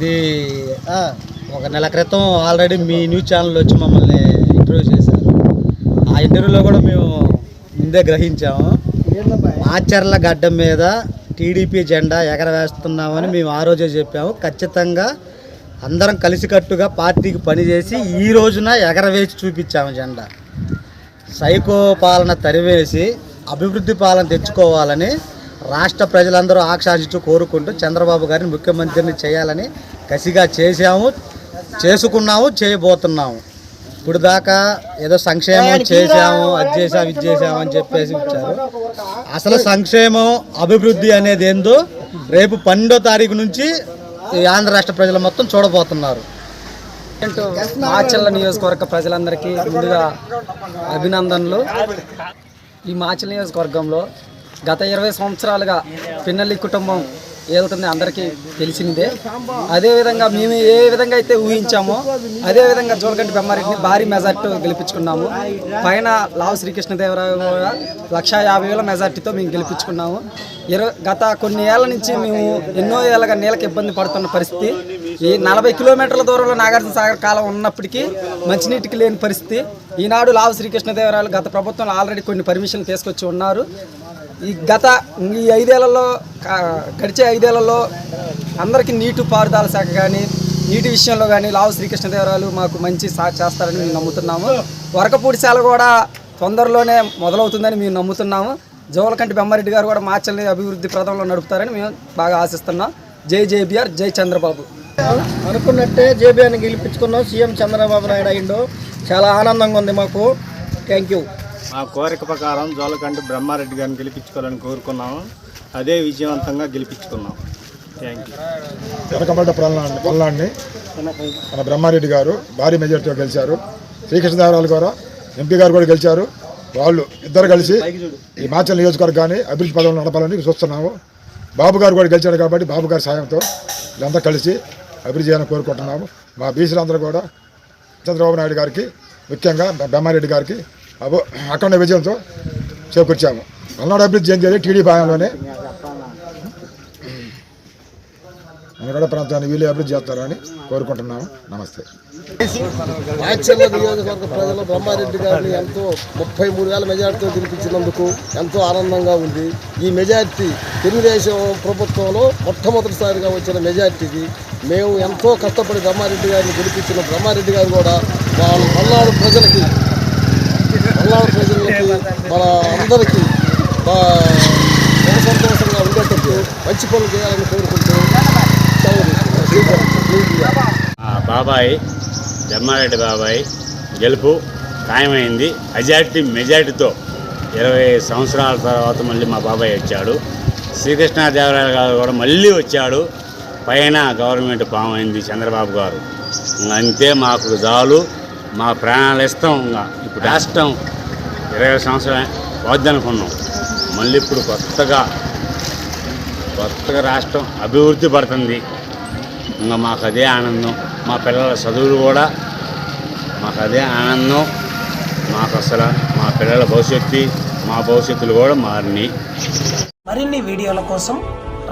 ఇది ఒక నెల క్రితం ఆల్రెడీ మీ న్యూస్ ఛానల్ వచ్చి మమ్మల్ని ఇంటర్వ్యూ చేశారు. ఆ ఇంటర్వ్యూలో కూడా మేము ముందే గ్రహించాము. మాచర్ల గడ్డ మీద టీడీపీ జెండా ఎగరవేస్తున్నామని మేము ఆ రోజే చెప్పాము. ఖచ్చితంగా అందరం కలిసికట్టుగా పార్టీకి పనిచేసి ఈ రోజున ఎగరవేసి చూపించాము జెండా. సైకో పాలన తరివేసి అభివృద్ధి పాలన తెచ్చుకోవాలని రాష్ట్ర ప్రజలందరూ ఆకాంక్షించు కోరుకుంటూ చంద్రబాబు గారిని ముఖ్యమంత్రిని చేయాలని కసిగా చేశాము చేసుకున్నాము చేయబోతున్నాము. ఇప్పుడు దాకా ఏదో సంక్షేమం చేశాము అది చేసాము ఇది చేసాము అని చెప్పేసి ఇచ్చారు. అసలు సంక్షేమం అభివృద్ధి అనేది ఏందో రేపు పన్నెండో తారీఖు నుంచి ఈ ఆంధ్ర రాష్ట్ర ప్రజలు మొత్తం చూడబోతున్నారు. మాచల్ల నియోజకవర్గ ప్రజలందరికీ ముందుగా అభినందనలు. ఈ మాచల్ నియోజకవర్గంలో గత ఇరవై సంవత్సరాలుగా పిన్నల్లి కుటుంబం ఏలుతుంది అందరికీ తెలిసిందే. అదేవిధంగా మేము ఏ విధంగా అయితే ఊహించామో అదే విధంగా జోలగంటి బెమ్మారెడ్డిని భారీ మెజార్టీ గెలిపించుకున్నాము. పైన లావు శ్రీకృష్ణదేవరాయ కూడా లక్షా యాభై వేల మెజార్టీతో మేము గెలిపించుకున్నాము. ఇరవై గత కొన్ని ఏళ్ళ నుంచి మేము ఎన్నో ఏళ్ళగా నీళ్ళకి ఇబ్బంది పడుతున్న పరిస్థితి. ఈ నలభై కిలోమీటర్ల దూరంలో నాగార్జున సాగర్ కాలం ఉన్నప్పటికీ మంచినీటికి లేని పరిస్థితి. ఈనాడు లావు శ్రీకృష్ణదేవరాయలు గత ప్రభుత్వం ఆల్రెడీ కొన్ని పర్మిషన్లు తీసుకొచ్చి ఉన్నారు. ఈ గత ఈ ఐదేళ్ళలో గడిచే ఐదేళ్ళలో అందరికీ నీటి పారుదల శాఖ కానీ నీటి విషయంలో కానీ లావు శ్రీకృష్ణదేవరాయలు మాకు మంచి సాగు చేస్తారని మేము నమ్ముతున్నాము. వరకపూడిశాల కూడా తొందరలోనే మొదలవుతుందని మేము నమ్ముతున్నాము. జోలకంటి బెమ్మారెడ్డి గారు కూడా మార్చల్ని అభివృద్ధి ప్రదంలో నడుపుతారని మేము బాగా ఆశిస్తున్నాం. జై జేబీఆర్ జై చంద్రబాబు. అనుకున్నట్టే జేబీఆర్ని గెలిపించుకున్నాం. సీఎం చంద్రబాబు నాయుడు అయిండు చాలా ఆనందంగా ఉంది మాకు. Thank you. మా కోరిక ప్రకారం జోలకంటి బ్రహ్మారెడ్డి గారిని గెలిపించుకోవాలని కోరుకున్నాము. అదే విజయవంతంగా గెలిపించుకున్నాం. థ్యాంక్ యూ వెనకబడ్డ పల్లాన్ని పల్లాన్ని మన బ్రహ్మారెడ్డి గారు భారీ మెజార్టీతో గెలిచారు. శ్రీకృష్ణదేవరాయలు కూడా ఎంపీ గారు కూడా గెలిచారు. వాళ్ళు ఇద్దరు కలిసి ఈ మాచల్ నియోజకవర్గాన్ని అభివృద్ధి పదవులు నడపాలని చూస్తున్నాము. బాబు గారు కూడా గెలిచారు కాబట్టి బాబు గారి సాయంతో వీళ్ళంతా కలిసి అభివృద్ధి చేయాలని కోరుకుంటున్నాము. మా బీసీలందరూ కూడా చంద్రబాబు నాయుడు గారికి ముఖ్యంగా బ్రహ్మారెడ్డి గారికి అబో అఖండ విజయంతో చేకూర్చాము. పల్నాడు అభివృద్ధి చెందేది టీడీ భాగంలోనే మనగడ ప్రాంతాన్ని వీళ్ళు అభివృద్ధి చేస్తారని కోరుకుంటున్నాము. నమస్తే. మాచర్ల నియోజకవర్గ ప్రజలు బ్రహ్మారెడ్డి గారిని ఎంతో ముప్పై మూడు వేల మెజార్టీతో గెలిపించినందుకు ఎంతో ఆనందంగా ఉంది. ఈ మెజార్టీ తెలుగుదేశం ప్రభుత్వంలో మొట్టమొదటిసారిగా వచ్చిన మెజార్టీది మేము ఎంతో కష్టపడి బ్రహ్మారెడ్డి గారిని గెలిపించిన బ్రహ్మారెడ్డి గారు కూడా వాళ్ళ పల్నాడు ప్రజలకి పల్నాడు ప్రజలకి మన అందరికీ సంతోషంగా ఉండేటట్టు మంచి పనులు చేయాలని కోరుకుంటూ బాబాయ్ జమ్మారెడ్డి బాబాయ్ గెలుపు ఖాయమైంది. మెజార్టీ మెజార్టీతో ఇరవై సంవత్సరాల తర్వాత మళ్ళీ మా బాబాయ్ వచ్చాడు. శ్రీకృష్ణదేవరాయలు గారు కూడా మళ్ళీ వచ్చాడు. పైన గవర్నమెంట్ ఫామ్ అయింది చంద్రబాబు గారు. అంతే మాకు చాలు. మా ప్రాణాలు ఇస్తాం ఇంకా. ఇప్పుడు రాష్ట్రం ఇరవై సంవత్సరం వద్దనుకున్నాం మళ్ళీ ఇప్పుడు కొత్తగా కొత్తగా రాష్ట్రం అభివృద్ధి పడుతుంది. ఇంకా మాకు అదే ఆనందం. మా పిల్లల చదువులు కూడా మాకు అదే ఆనందం. మాకు అసలు మా పిల్లల భవిష్యత్తు మా భవిష్యత్తులు కూడా మారినాయి. మరిన్ని వీడియోల కోసం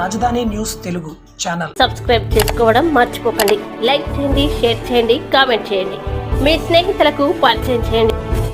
రాజధాని న్యూస్ తెలుగు ఛానల్. సబ్స్క్రైబ్ చేసుకోవడం మర్చిపోకండి. లైక్ చేయండి షేర్ చేయండి కామెంట్ చేయండి. మీ స్నేహితులకు పరిచయం చేయండి.